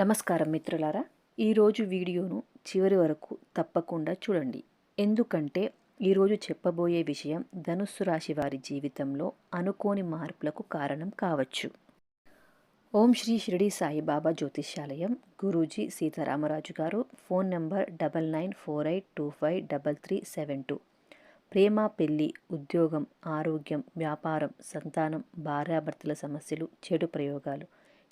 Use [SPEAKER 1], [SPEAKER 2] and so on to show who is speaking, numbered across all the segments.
[SPEAKER 1] నమస్కారం మిత్రులారా ఈరోజు వీడియోను చివరి వరకు తప్పకుండా చూడండి ఎందుకంటే ఈరోజు చెప్పబోయే విషయం ధనుస్సు రాశి వారి జీవితంలో అనుకోని మార్పులకు కారణం కావచ్చు ఓం శ్రీ షిరిడి సాయిబాబా జ్యోతిష్యాలయం గురూజీ సీతారామరాజు గారు phone number double nine four eight two five double three seven two ప్రేమ పెళ్లి ఉద్యోగం ఆరోగ్యం వ్యాపారం సంతానం భార్యాభర్తల సమస్యలు చెడు ప్రయోగాలు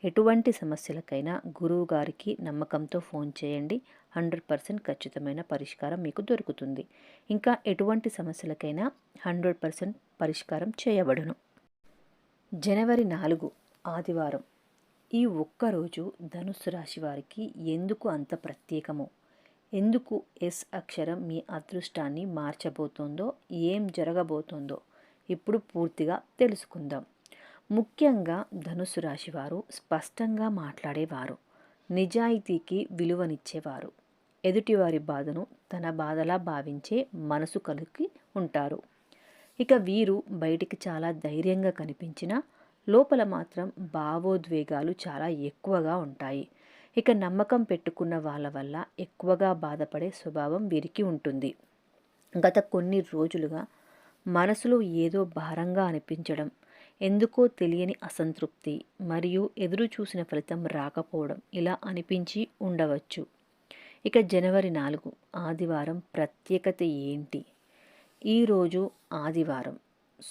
[SPEAKER 1] ఎటువంటి సమస్యలకైనా గురువు గారికి నమ్మకంతో ఫోన్ చేయండి హండ్రెడ్ పర్సెంట్ ఖచ్చితమైన పరిష్కారం మీకు దొరుకుతుంది ఇంకా ఎటువంటి సమస్యలకైనా హండ్రెడ్ పర్సెంట్ పరిష్కారం చేయబడును జనవరి నాలుగు ఆదివారం ఈ ఒక్కరోజు ధనుస్సు రాశి వారికి ఎందుకు అంత ప్రత్యేకమో ఎందుకు ఎస్ అక్షరం మీ అదృష్టాన్ని మార్చబోతోందో ఏం జరగబోతోందో ఇప్పుడు పూర్తిగా తెలుసుకుందాం ముఖ్యంగా ధనుసు రాశివారు స్పష్టంగా మాట్లాడేవారు నిజాయితీకి విలువనిచ్చేవారు ఎదుటివారి బాధను తన బాధలా భావించే మనసు కలిగి ఉంటారు ఇక వీరు బయటికి చాలా ధైర్యంగా కనిపించిన లోపల మాత్రం భావోద్వేగాలు చాలా ఎక్కువగా ఉంటాయి ఇక నమ్మకం పెట్టుకున్న వాళ్ళ వల్ల ఎక్కువగా బాధపడే స్వభావం వీరికి ఉంటుంది గత కొన్ని రోజులుగా మనసులో ఏదో భారంగా అనిపించడం ఎందుకో తెలియని అసంతృప్తి మరియు ఎదురు చూసిన ఫలితం రాకపోవడం ఇలా అనిపించి ఉండవచ్చు ఇక జనవరి నాలుగు ఆదివారం ప్రత్యేకత ఏంటి ఈరోజు ఆదివారం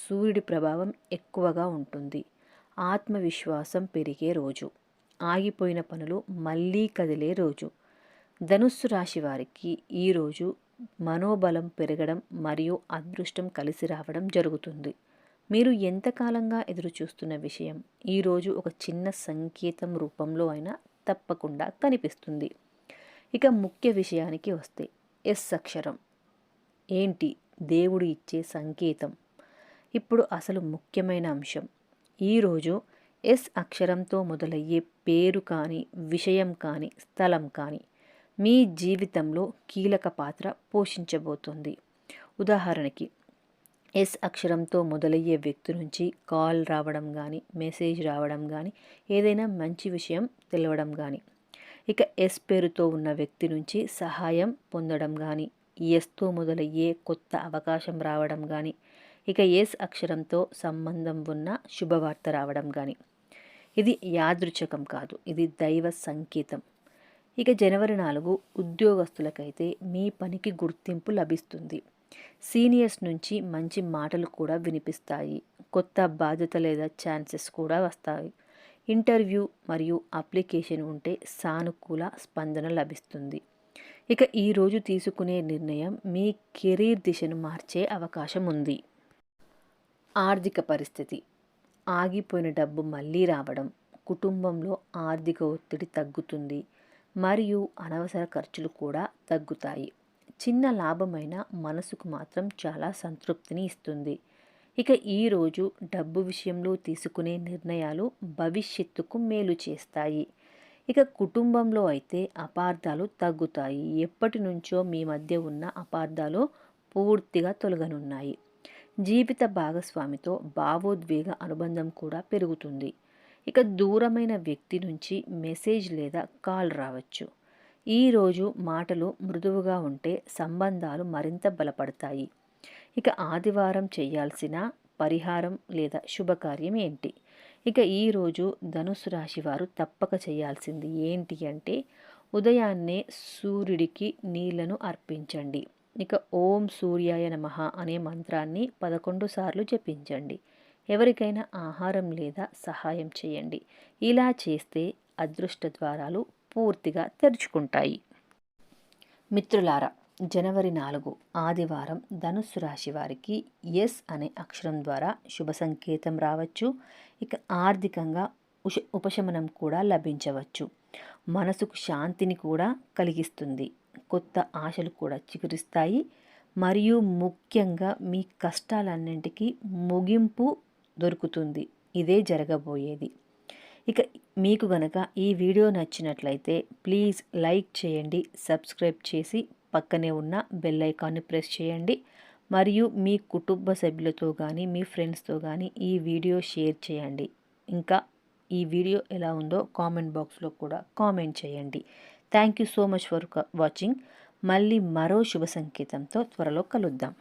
[SPEAKER 1] సూర్యుడి ప్రభావం ఎక్కువగా ఉంటుంది ఆత్మవిశ్వాసం పెరిగే రోజు ఆగిపోయిన పనులు మళ్ళీ కదిలే రోజు ధనుస్సు రాశి వారికి ఈరోజు మనోబలం పెరగడం మరియు అదృష్టం కలిసి రావడం జరుగుతుంది మీరు ఎంతకాలంగా ఎదురుచూస్తున్న విషయం ఈరోజు ఒక చిన్న సంకేతం రూపంలో అయినా తప్పకుండా కనిపిస్తుంది ఇక ముఖ్య విషయానికి వస్తే ఎస్ అక్షరం ఏంటి దేవుడు ఇచ్చే సంకేతం ఇప్పుడు అసలు ముఖ్యమైన అంశం ఈరోజు ఎస్ అక్షరంతో మొదలయ్యే పేరు కానీ విషయం కానీ స్థలం కానీ మీ జీవితంలో కీలక పాత్ర పోషించబోతుంది ఉదాహరణకి ఎస్ అక్షరంతో మొదలయ్యే వ్యక్తి నుంచి కాల్ రావడం కానీ మెసేజ్ రావడం కానీ ఏదైనా మంచి విషయం తెలవడం కానీ ఇక ఎస్ పేరుతో ఉన్న వ్యక్తి నుంచి సహాయం పొందడం కానీ ఎస్తో మొదలయ్యే కొత్త అవకాశం రావడం కానీ ఇక ఎస్ అక్షరంతో సంబంధం ఉన్న శుభవార్త రావడం కానీ ఇది యాదృచ్ఛకం కాదు ఇది దైవ సంకేతం ఇక జనవరి నాలుగు ఉద్యోగస్తులకైతే మీ పనికి గుర్తింపు లభిస్తుంది సీనియర్స్ నుంచి మంచి మాటలు కూడా వినిపిస్తాయి కొత్త బాధ్యత లేదా ఛాన్సెస్ కూడా వస్తాయి ఇంటర్వ్యూ మరియు అప్లికేషన్ ఉంటే సానుకూల స్పందన లభిస్తుంది ఇక ఈరోజు తీసుకునే నిర్ణయం మీ కెరీర్ దిశను మార్చే అవకాశం ఉంది ఆర్థిక పరిస్థితి ఆగిపోయిన డబ్బు మళ్ళీ రావడం కుటుంబంలో ఆర్థిక ఒత్తిడి తగ్గుతుంది మరియు అనవసర ఖర్చులు కూడా తగ్గుతాయి చిన్న లాభమైన మనసుకు మాత్రం చాలా సంతృప్తిని ఇస్తుంది ఇక ఈరోజు డబ్బు విషయంలో తీసుకునే నిర్ణయాలు భవిష్యత్తుకు మేలు చేస్తాయి ఇక కుటుంబంలో అయితే అపార్థాలు తగ్గుతాయి ఎప్పటి నుంచో మీ మధ్య ఉన్న అపార్థాలు పూర్తిగా తొలగనున్నాయి జీవిత భాగస్వామితో భావోద్వేగ అనుబంధం కూడా పెరుగుతుంది ఇక దూరమైన వ్యక్తి నుంచి మెసేజ్ లేదా కాల్ రావచ్చు ఈరోజు మాటలు మృదువుగా ఉంటే సంబంధాలు మరింత బలపడతాయి ఇక ఆదివారం చేయాల్సిన పరిహారం లేదా శుభకార్యం ఏంటి ఇక ఈరోజు ధనుసు రాశి వారు తప్పక చేయాల్సింది ఏంటి అంటే ఉదయాన్నే సూర్యుడికి నీళ్లను అర్పించండి ఇక ఓం సూర్యాయ నమ అనే మంత్రాన్ని పదకొండు సార్లు జపించండి ఎవరికైనా ఆహారం లేదా సహాయం చేయండి ఇలా చేస్తే అదృష్ట ద్వారాలు పూర్తిగా తెరుచుకుంటాయి మిత్రులారా జనవరి నాలుగు ఆదివారం ధనుస్సు రాశి వారికి ఎస్ అనే అక్షరం ద్వారా శుభ సంకేతం రావచ్చు ఇక ఆర్థికంగా ఉష ఉపశమనం కూడా లభించవచ్చు మనసుకు శాంతిని కూడా కలిగిస్తుంది కొత్త ఆశలు కూడా చిగురిస్తాయి మరియు ముఖ్యంగా మీ కష్టాలన్నింటికీ ముగింపు దొరుకుతుంది ఇదే జరగబోయేది ఇక మీకు గనక ఈ వీడియో నచ్చినట్లయితే ప్లీజ్ లైక్ చేయండి సబ్స్క్రైబ్ చేసి పక్కనే ఉన్న బెల్లైకాన్ని ప్రెస్ చేయండి మరియు మీ కుటుంబ సభ్యులతో కానీ మీ ఫ్రెండ్స్తో కానీ ఈ వీడియో షేర్ చేయండి ఇంకా ఈ వీడియో ఎలా ఉందో కామెంట్ బాక్స్లో కూడా కామెంట్ చేయండి thank you so much for watching మళ్ళీ మరో శుభ సంకేతంతో త్వరలో కలుద్దాం